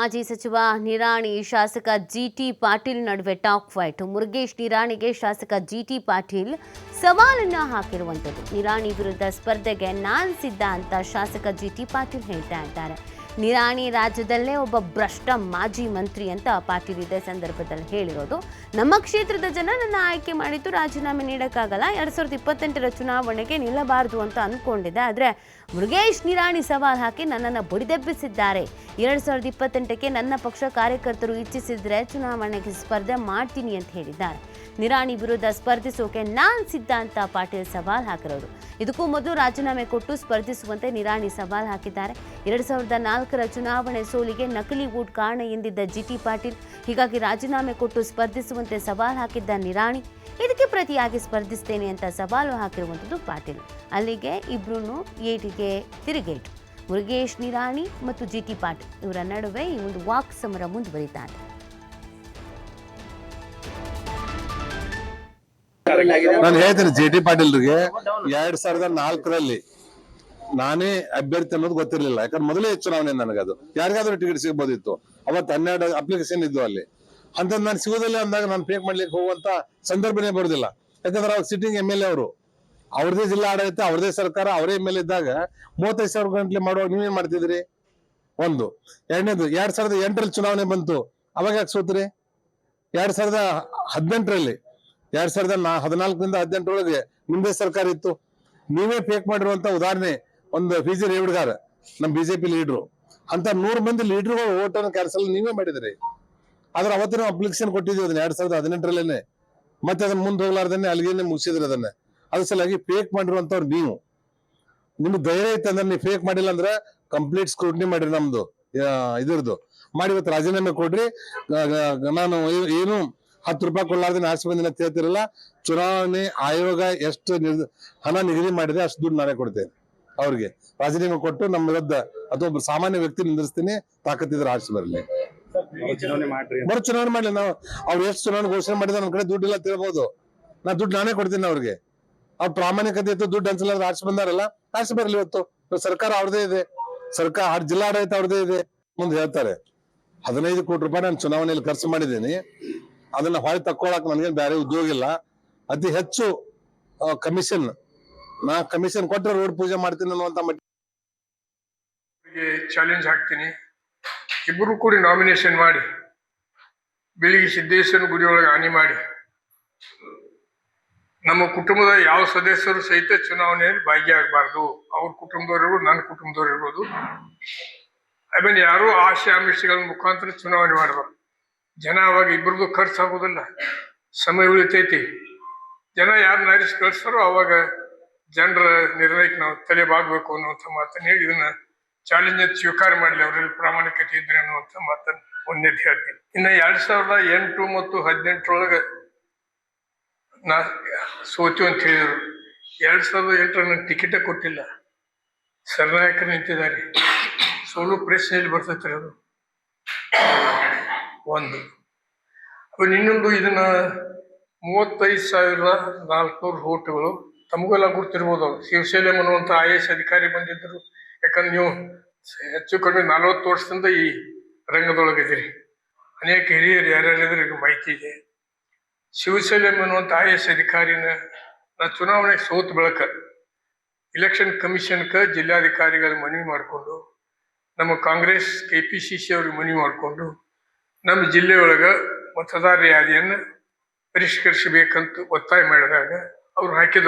ಮಾಜಿ ಸಚಿವ ನಿರಾಣಿ ಶಾಸಕ ಜಿಟಿ ಪಾಟೀಲ್ ನಡುವೆ ಟಾಕ್ ಫೈಟ್. ಮುರುಗೇಶ್ ನಿರಾಣಿಗೆ ಶಾಸಕ ಜಿಟಿ ಪಾಟೀಲ್ ಸವಾಲನ್ನ ಹಾಕಿರುವಂಥದ್ದು. ನಿರಾಣಿ ವಿರುದ್ಧ ಸ್ಪರ್ಧೆಗೆ ನಾನು ಸಿದ್ಧ ಅಂತ ಶಾಸಕ ಜಿಟಿ ಪಾಟೀಲ್ ಹೇಳ್ತಾ ಇದ್ದಾರೆ. ನಿರಾಣಿ ರಾಜ್ಯದಲ್ಲೇ ಒಬ್ಬ ಭ್ರಷ್ಟ ಮಾಜಿ ಮಂತ್ರಿ ಅಂತ ಪಾಟೀಲ್ ಇದೇ ಸಂದರ್ಭದಲ್ಲಿ ಹೇಳಿರೋದು. ನಮ್ಮ ಕ್ಷೇತ್ರದ ಜನ ನನ್ನ ಆಯ್ಕೆ ಮಾಡಿದ್ದು ರಾಜೀನಾಮೆ ನೀಡೋಕ್ಕಾಗಲ್ಲ. ಎರಡು ಸಾವಿರದ ಇಪ್ಪತ್ತೆಂಟರ ಚುನಾವಣೆಗೆ ನಿಲ್ಲಬಾರದು ಅಂತ ಅಂದ್ಕೊಂಡಿದ್ದೆ ಆದರೆ ಮೃಗೇಶ್ ನಿರಾಣಿ ಸವಾಲ್ ಹಾಕಿ ನನ್ನನ್ನು ಬಡಿದೆಬ್ಬಿಸಿದ್ದಾರೆ. ಎರಡು ಸಾವಿರದ ಇಪ್ಪತ್ತೆಂಟಕ್ಕೆ ನನ್ನ ಪಕ್ಷ ಕಾರ್ಯಕರ್ತರು ಇಚ್ಛಿಸಿದ್ರೆ ಚುನಾವಣೆಗೆ ಸ್ಪರ್ಧೆ ಮಾಡ್ತೀನಿ ಅಂತ ಹೇಳಿದ್ದಾರೆ. ನಿರಾಣಿ ವಿರುದ್ಧ ಸ್ಪರ್ಧಿಸೋಕೆ ನಾನ್ ಸಿದ್ಧ ಅಂತ ಪಾಟೀಲ್ ಸವಾಲ್ ಹಾಕಿರೋದು. ಇದಕ್ಕೂ ಮೊದಲು ರಾಜೀನಾಮೆ ಕೊಟ್ಟು ಸ್ಪರ್ಧಿಸುವಂತೆ ನಿರಾಣಿ ಸವಾಲ್ ಹಾಕಿದ್ದಾರೆ. ಎರಡ್ ಸಾವಿರದ ನಾಲ್ಕರ ಚುನಾವಣೆ ಸೋಲಿಗೆ ನಕಲಿ ವೋಟ್ ಕಾರಣ ಎಂದಿದ್ದ ಜಿಟಿ ಪಾಟೀಲ್, ಹೀಗಾಗಿ ರಾಜೀನಾಮೆ ಕೊಟ್ಟು ಸ್ಪರ್ಧಿಸುವಂತೆ ಸವಾಲ್ ಹಾಕಿದ್ದ ನಿರಾಣಿ, ಇದಕ್ಕೆ ಪ್ರತಿಯಾಗಿ ಸ್ಪರ್ಧಿಸ್ತೇನೆ ಅಂತ ಸವಾಲು ಹಾಕಿರುವಂಥದ್ದು ಪಾಟೀಲ್. ಅಲ್ಲಿಗೆ ಇಬ್ರು ಏಟಿಗೆ ತಿರುಗೇಟು. ಮುರುಗೇಶ್, ನಿರಾಣಿ ಮತ್ತು ಜಿಟಿ ಪಾಟೀಲ್, ಇವರ ನಡುವೆ ಈ ಒಂದು ವಾಕ್ ಸಮರ ಮುಂದುವರಿತಾ ನಾನು ಹೇಳ್ತೀನಿ ಜಿ ಟಿ ಪಾಟೀಲ್ರಿಗೆ ಎರಡ್ ಸಾವಿರದ ನಾಲ್ಕರಲ್ಲಿ ನಾನೇ ಅಭ್ಯರ್ಥಿ ಅನ್ನೋದು ಗೊತ್ತಿರ್ಲಿಲ್ಲ. ಯಾಕಂದ್ರೆ ಮೊದಲೇ ಚುನಾವಣೆ ನನಗದು ಯಾರಿಗಾದ್ರೂ ಟಿಕೆಟ್ ಸಿಗ್ಬೋದಿತ್ತು. ಅವತ್ತು ಹನ್ನೆರಡು ಅಪ್ಲಿಕೇಶನ್ ಇದ್ವು ಅಲ್ಲಿ. ಅಂತ ನಾನು ಸಿಗೋದಿಲ್ಲ ಅಂದಾಗ ನಾನು ಪೇಕ್ ಮಾಡ್ಲಿಕ್ಕೆ ಹೋಗುವಂತ ಸಂದರ್ಭನೇ ಬರುದಿಲ್ಲ. ಯಾಕಂದ್ರೆ ಅವ್ರ ಸಿಟ್ಟಿಂಗ್ ಎಂ ಎಲ್ ಎ ಅವರು. ಅವ್ರದೇ ಜಿಲ್ಲಾ ಆಡಳಿತ ಅವ್ರದೇ ಸರ್ಕಾರ ಅವರೇ ಎಂ ಎಲ್ ಇದ್ದಾಗ ಮೂವತ್ತೈದು ಸಾವಿರ ಗಂಟ್ಲೆ ಮಾಡುವಾಗ ನೀವೇನ್ ಮಾಡ್ತಿದ್ರಿ ಒಂದು. ಎರಡನೇದು ಎರಡ್ ಸಾವಿರದ ಎಂಟರಲ್ಲಿ ಚುನಾವಣೆ ಬಂತು. ಅವಾಗ ಯಾಕೆ ಸೋತ್ರಿ? ಎರಡ್ ಸಾವಿರದ ಹದಿನೆಂಟರಲ್ಲಿ. ಎರಡ್ ಸಾವಿರದ ನಾ ಹದಿನಾಲ್ಕರಿಂದ ಹದಿನೆಂಟರೊಳಗೆ ನಿಮ್ದೇ ಸರ್ಕಾರ ಇತ್ತು. ನೀವೇ ಫೇಕ್ ಮಾಡಿರುವಂತ ಉದಾಹರಣೆ, ಒಂದು ಪಿ ಜಿ ರೇವಡ್ಗಾರ್, ನಮ್ ಬಿಜೆಪಿ ಲೀಡ್ರು ಅಂತ ನೂರು ಮಂದಿ ಲೀಡರ್ಗಳು ಓಟ್ ಅನ್ನು ಕ್ಯಾನ್ಸಲ್ ನೀವೇ ಮಾಡಿದ್ರಿ. ಆದ್ರೆ ಅವತ್ತಿನ ಅಪ್ಲಿಕೇಶನ್ ಕೊಟ್ಟಿದ್ದೀವಿ ಅದನ್ನ ಎರಡ್ ಸಾವಿರದ ಹದಿನೆಂಟರಲ್ಲೇನೆ. ಮತ್ತೆ ಅದನ್ನ ಮುಂದೆ ಹೋಗ್ಲಾರ್ದನ್ನೇ ಅಲ್ಲಿಗೆ ಮುಗಿಸಿದ್ರಿ ಅದನ್ನ. ಅದ್ರ ಸಲುವಾಗಿ ಫೇಕ್ ಮಾಡಿರುವಂತವ್ರು ನೀವು. ನಿಮ್ಗೆ ಧೈರ್ಯ ಐತೆ ಅಂದ್ರೆ ನೀವು ಫೇಕ್ ಮಾಡಿಲ್ಲ ಅಂದ್ರೆ ಕಂಪ್ಲೀಟ್ ಸ್ಕ್ರೂಟ್ನಿ ಮಾಡಿರಿ ನಮ್ದು ಇದರದು ಮಾಡಿ ಇವತ್ತು ರಾಜೀನಾಮೆ ಕೊಡ್ರಿ. ನಾನು ಏನು ಹತ್ತು ರೂಪಾಯಿ ಕೊಡ್ಲಾರ್ದೆ ಆರ್ಸಿ ಬಂದಿನ ಅಂತ ಚುನಾವಣೆ ಆಯೋಗ ಎಷ್ಟು ಹಣ ನಿಗದಿ ಮಾಡಿದೆ ಅಷ್ಟು ದುಡ್ಡು ನಾನೇ ಕೊಡ್ತೇನೆ ಅವ್ರಿಗೆ. ರಾಜೀನಾಮೆ ಕೊಟ್ಟು ನಮ್ಮ ವಿರುದ್ಧ ಅಥವಾ ಒಬ್ಬ ಸಾಮಾನ್ಯ ವ್ಯಕ್ತಿ ನಿಂದಿರ್ಸ್ತೀನಿ, ತಾಕತ್ತಿದ್ರೆ ಆಸೆ ಬರಲಿ. ಬರೋ ಚುನಾವಣೆ ಮಾಡಲಿ ನಾವು. ಅವ್ರು ಎಷ್ಟು ಚುನಾವಣೆ ಘೋಷಣೆ ಮಾಡಿದ್ರೆ ನಮ್ಮ ಕಡೆ ದುಡ್ಡಿಲ್ಲ ತಿಳ್ಬೋದು ನಾ ದುಡ್ಡು ನಾನೇ ಕೊಡ್ತೀನಿ ಅವ್ರಿಗೆ. ಅವ್ರ ಪ್ರಾಮಾಣಿಕತೆ ಇತ್ತು, ದುಡ್ಡು ಅನ್ಸಲ್ಲ ಆಸೆ ಬಂದಾರಲ್ಲ ಆಸೆ ಬರಲಿ ಇವತ್ತು. ಸರ್ಕಾರ ಅವ್ರದೇ ಇದೆ. ಸರ್ಕಾರ ಜಿಲ್ಲಾಡಳಿತ ಅವ್ರದೇ ಇದೆ. ಮುಂದೆ ಹೇಳ್ತಾರೆ, ಹದಿನೈದು ಕೋಟಿ ರೂಪಾಯಿ ನಾನು ಚುನಾವಣೆಯಲ್ಲಿ ಖರ್ಚು ಮಾಡಿದ್ದೀನಿ. ಅದನ್ನ ಹೊಳೆ ತಕ್ಕೊಳಕ್ ನನಗೆ ಬೇರೆ ಉದ್ಯೋಗ ಇಲ್ಲ. ಅತಿ ಹೆಚ್ಚು ಕಮಿಷನ್ ನಾ ಕಮಿಷನ್ ಕೊಟ್ಟರೆ ರೋಡ್ ಪೂಜೆ ಮಾಡ್ತೀನಿ ಅನ್ನುವಂತ ಮಟ್ಟಿಗೆ ಚಾಲೆಂಜ್ ಹಾಕ್ತೀನಿ. ಇಬ್ಬರು ಕೂಡಿ ನಾಮಿನೇಷನ್ ಮಾಡಿ. ಬೆಳಿಗ್ಗೆ ಸಿದ್ದೇಶ್ವರ ಗುಡಿ ಒಳಗೆ ಹಾನಿ ಮಾಡಿ. ನಮ್ಮ ಕುಟುಂಬದ ಯಾವ ಸದಸ್ಯರು ಸಹಿತ ಚುನಾವಣೆಯಲ್ಲಿ ಭಾಗಿಯಾಗಬಾರ್ದು ಅವ್ರ ಕುಟುಂಬದವ್ರು ನನ್ನ ಕುಟುಂಬದವ್ರು ಇರ್ಬೋದು. ಐ ಮೀನ್ ಯಾರೂ ಆಶೆ ಆಮಿಷಗಳ ಮುಖಾಂತರ ಚುನಾವಣೆ ಮಾಡಬಾರ್ದು. ಜನ ಅವಾಗ ಇಬ್ರಿಗೂ ಖರ್ಚು ಆಗೋದಿಲ್ಲ. ಸಮಯ ಉಳಿತೈತಿ. ಜನ ಯಾರು ನಾರಿಸ್ ಕಳಿಸ್ತಾರೋ ಅವಾಗ ಜನರ ನಿರ್ಣಯಕ್ಕೆ ನಾವು ತಲೆ ಬಾಗಬೇಕು ಅನ್ನುವಂಥ ಮಾತನ್ನು ಹೇಳಿ ಇದನ್ನ ಚಾಲೆಂಜ್ ಸ್ವೀಕಾರ ಮಾಡಲಿ, ಅವರಲ್ಲಿ ಪ್ರಾಮಾಣಿಕತೆ ಇದ್ರೆ ಅನ್ನುವಂಥ ಮಾತನ್ನು ಒಂದೇದು ಹೇಳ್ತೀನಿ. ಇನ್ನು ಎರಡ್ ಸಾವಿರದ ಎಂಟು ಮತ್ತು ಹದಿನೆಂಟರೊಳಗೆ ನಾ ಸೋತು ಅಂತ ಹೇಳಿದ್ರು. ಎರಡ್ ಸಾವಿರದ ಎಂಟರ ನನ್ನ ಟಿಕೆಟೇ ಕೊಟ್ಟಿಲ್ಲ. ಸರ್ನಾಯಕರು ನಿಂತಿದ್ದಾರೆ. ಸೋಲು ಪ್ರಶ್ನೆಯಲ್ಲಿ ಬರ್ತೈತ್ರಿ ಅದು. ಒಂದು. ಅವನು ಇನ್ನೊಂದು ಇದನ್ನ ಮೂವತ್ತೈದು ಸಾವಿರದ ನಾಲ್ಕುನೂರು ಓಟುಗಳು ತಮಗೆಲ್ಲ ಗುರ್ತಿರ್ಬೋದು ಅವ್ರು. ಶಿವಸೇನೆ ಅನ್ನುವಂಥ ಐ ಎಸ್ ಅಧಿಕಾರಿ ಬಂದಿದ್ದರು. ಯಾಕಂದ್ರೆ ನೀವು ಹೆಚ್ಚು ಕಡಿಮೆ ನಲವತ್ತು ವರ್ಷದಿಂದ ಈ ರಂಗದೊಳಗಿದ್ದೀರಿ ಅನೇಕ ಹಿರಿಯರು ಯಾರ್ಯಾರಿದ್ರೆ ಈಗ ಮಾಹಿತಿ ಇದೆ. ಶಿವಸೇನೆ ಅನ್ನುವಂಥ ಐ ಎಸ್ ಅಧಿಕಾರಿನ ನಾ ಚುನಾವಣೆಗೆ ಸೋತ್ ಬೆಳಕ ಇಲೆಕ್ಷನ್ ಕಮಿಷನ್ಕ ಜಿಲ್ಲಾಧಿಕಾರಿಗಳ ಮನವಿ ಮಾಡಿಕೊಂಡು, ನಮ್ಮ Congress K P C C ಅವ್ರಿಗೆ ಮನವಿ ಮಾಡಿಕೊಂಡು ನಮ್ಮ ಜಿಲ್ಲೆಯೊಳಗೆ ಮತದಾರ ಯಾದಿಯನ್ನು ಪರಿಷ್ಕರಿಸಬೇಕಂತ ಒತ್ತಾಯ ಮಾಡಿದಾಗ ಅವ್ರು ಹಾಕಿದ